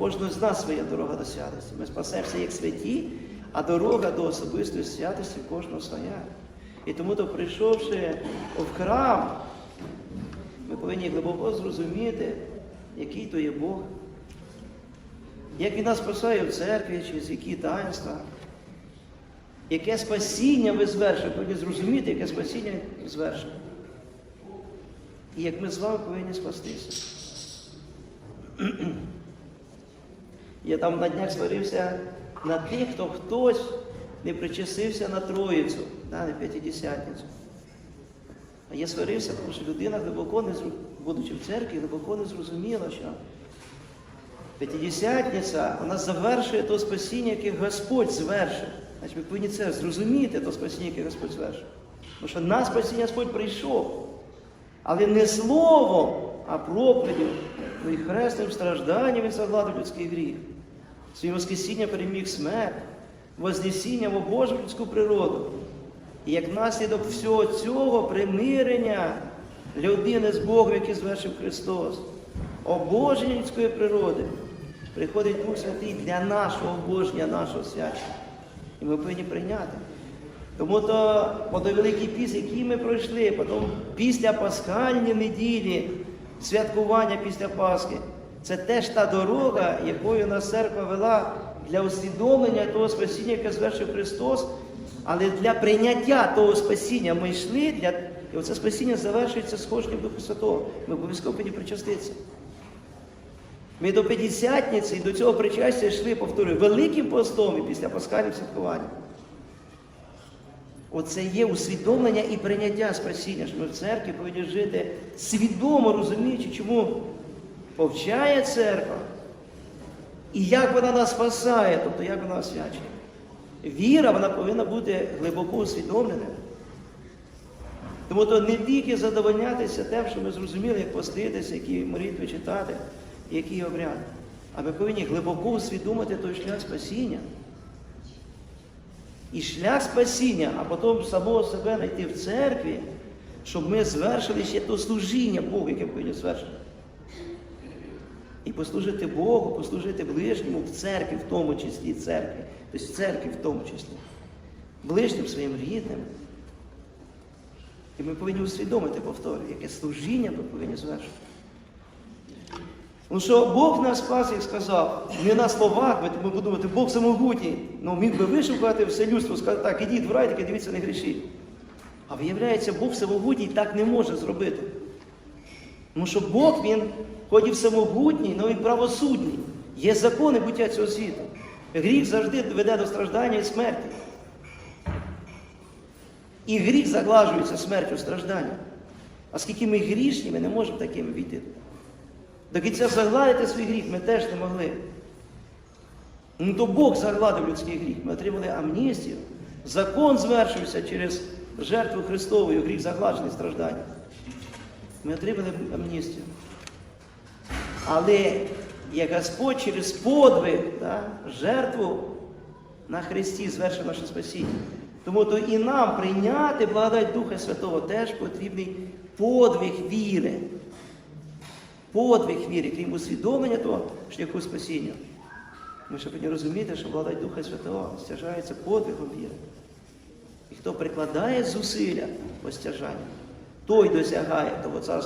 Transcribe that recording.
кожного з нас своя дорога до святості. Ми спасемося як святі, а дорога до особистої святості кожного своя. І тому, то прийшовши в храм, ми повинні глибоко зрозуміти, який то є Бог, як Він нас спасає в церкві, через які таїнства, яке спасіння ви звершили, повинні зрозуміти, яке спасіння звершили. І як ми з вами повинні спастися. Я там на днях сварився на тих, хто хтось не причастився на Троїцю, на П'ятидесятницю. А я сварився, тому що людина глибоко не будучи в церкві, глибоко не зрозуміла, що П'ятидесятниця, вона завершує то спасіння, яке Господь звершив. Значить, ми повинні це зрозуміти, то спасіння, яке Господь звершив. Тому що на спасіння Господь прийшов. Але не словом, а проповіддю, ну і хресним стражданням він загладив людський гріх. Своїм воскресінням переміг смерть, вознесінням обожив людську природу. І як наслідок всього цього примирення людини з Богом, який звершив Христос, обоження людської природи, приходить Дух Святий для нашого обоження, нашого свячення. І ми повинні прийняти. Тому то той великий піс, який ми пройшли, потім після Пасхальні неділі, святкування після Пасхи, це теж та дорога, якою нас церква вела для усвідомлення того спасіння, яке звершив Христос. Але для прийняття того спасіння ми йшли, для... і оце спасіння завершується схожнім Духу Святого. Ми обов'язково повинні причаститися. Ми до П'ятдесятниці і до цього причастя йшли, повторюю, великим постом і після пасхальним святкуванням. Оце є усвідомлення і прийняття спасіння, що ми в церкві повинні жити свідомо розуміючи, чому повчає церква і як вона нас спасає, тобто як вона освячує. Віра вона повинна бути глибоко усвідомлена. Тому то не тільки задовольнятися тим, що ми зрозуміли, як поститися, які молитви читати, які обряди. А ми повинні глибоко усвідомити той шлях спасіння. І шлях спасіння, а потім самого себе знайти в церкві, щоб ми звершили ще то служіння Богу, яке повинні звершити. І послужити Богу, послужити ближньому в церкві, в тому числі церкві, тобто в церкві в тому числі, ближнім своїм рідним. І ми повинні усвідомити, повторюю, яке служіння ми повинні звершити. Тому що Бог нас спас, як сказав, не на словах, ми будемо думати, Бог самогутній. Ну міг би вишукати все людство, сказати, так, ідіть в рай, таки дивіться, не грішіть. А виявляється, Бог самогутній так не може зробити. Тому що Бог, Він, хоч і всемогутній, але і правосудній. Є закони буття цього світу. Гріх завжди веде до страждання і смерті. І гріх заглажується смертю стражданням. А скільки ми грішні, ми не можемо такими війти. До кінця загладити свій гріх ми теж не могли. Ну то Бог загладив людський гріх. Ми отримали амністію. Закон звершився через жертву Христову, гріх загладжений страждання. Ми отримали амністію. Але як Господь через подвиг, да, жертву на Христі звершив наше спасіння. Тому то і нам прийняти благодать Духа Святого теж потрібний подвиг віри. Подвиг віри, крім усвідомлення того шляху спасіння. Ми ще повинні розуміти, що благодать Духа Святого стяжається подвигом віри. І хто прикладає зусилля по стяжанню, той досягає того царства.